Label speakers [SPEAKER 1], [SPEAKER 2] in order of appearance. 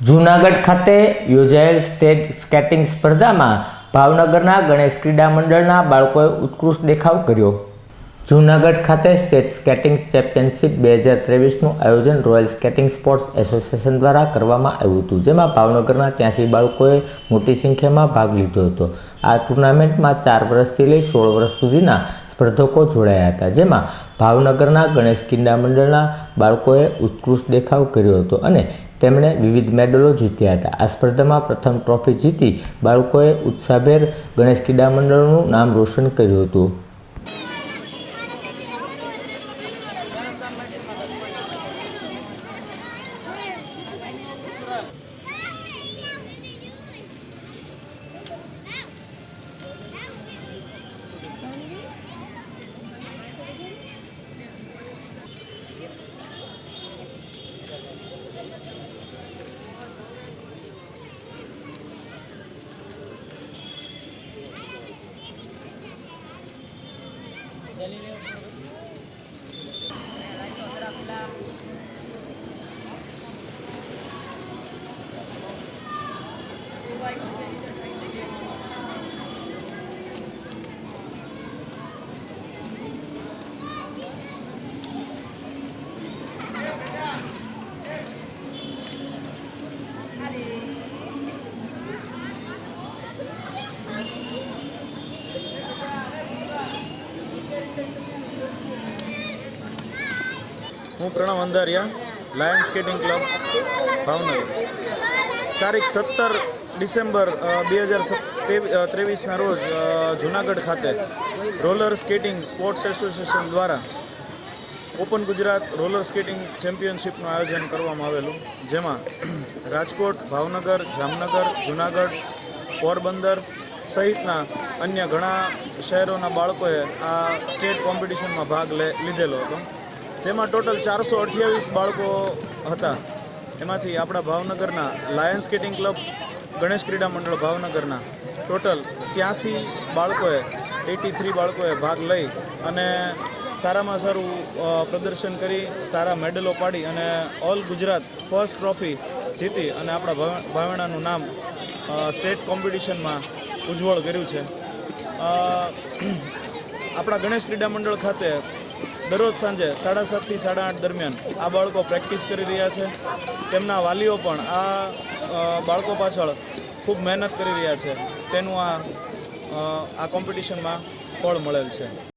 [SPEAKER 1] જૂનાગઢ ખાતે યોજાયેલ state skating સ્પર્ધામાં ભાવનગરના ગણેશ ક્રીડા મંડળના બાળકોએ ઉત્કૃષ્ટ દેખાવ કર્યો. જૂનાગઢ ખાતે સ્ટેટ સ્કેટિંગ ચેમ્પિયનશિપ બે હજાર ત્રેવીસનું આયોજન રોયલ સ્કેટિંગ સ્પોર્ટ્સ એસોસિએશન દ્વારા કરવામાં આવ્યું હતું, જેમાં ભાવનગરના ત્યાંસી બાળકોએ મોટી સંખ્યામાં ભાગ લીધો હતો. આ ટુર્નામેન્ટમાં ચાર વર્ષથી લઈ સોળ વર્ષ સુધીના સ્પર્ધકો જોડાયા હતા, જેમાં ભાવનગરના ગણેશ કિંડા મંડળના બાળકોએ ઉત્કૃષ્ટ દેખાવ કર્યો હતો અને તેમણે વિવિધ મેડલો જીત્યા હતા. આ સ્પર્ધામાં પ્રથમ ટ્રોફી જીતી બાળકોએ ઉત્સાહભેર ગણેશ ક્રીડા મંડળનું નામ રોશન કર્યું હતું. Thank you.
[SPEAKER 2] હું Pranav Andhariya lion skating club Bhavnagar. તારીખ સત્તર ડિસેમ્બર બે હજાર ત્રેવીસના રોજ જુનાગઢ ખાતે રોલર સ્કેટિંગ સ્પોર્ટ્સ એસોસિએશન દ્વારા ઓપન ગુજરાત રોલર સ્કેટિંગ ચેમ્પિયનશિપનું આયોજન કરવામાં આવેલું, જેમાં રાજકોટ, ભાવનગર, જામનગર, જુનાગઢ, પોરબંદર સહિતના અન્ય ઘણા શહેરોના બાળકોએ આ સ્ટેટ કોમ્પિટિશનમાં ભાગ લે, લીધેલો હતો. તેમાં ટોટલ ચારસો અઠ્યાવીસ બાળકો હતા. એમાંથી આપણા ભાવનગરના લાયન સ્કેટિંગ ક્લબ, ગણેશ ક્રીડા મંડળ ભાવનગરના ટોટલ ત્યાંસી બાળકોએ, એટી થ્રી બાળકોએ ભાગ લઈ અને સારામાં સારું પ્રદર્શન કરી, સારા મેડલો પાડી અને ઓલ ગુજરાત ફર્સ્ટ ટ્રોફી જીતી અને આપણા ભાવ- ભાવેણાનું નામ સ્ટેટ કોમ્પિટિશનમાં ઉજ્જવળ કર્યું છે. આપણા ગણેશ ક્રીડા મંડળ ખાતે દરરોજ સાંજે સાડા સાતથી સાડા આઠ દરમિયાન આ બાળકો પ્રેક્ટિસ કરી રહ્યા છે. તેમના વાલીઓ પણ આ બાળકો પાછળ ખૂબ મહેનત કરી રહ્યા છે. તેનું આ આ કોમ્પિટિશનમાં ફળ મળેલ છે.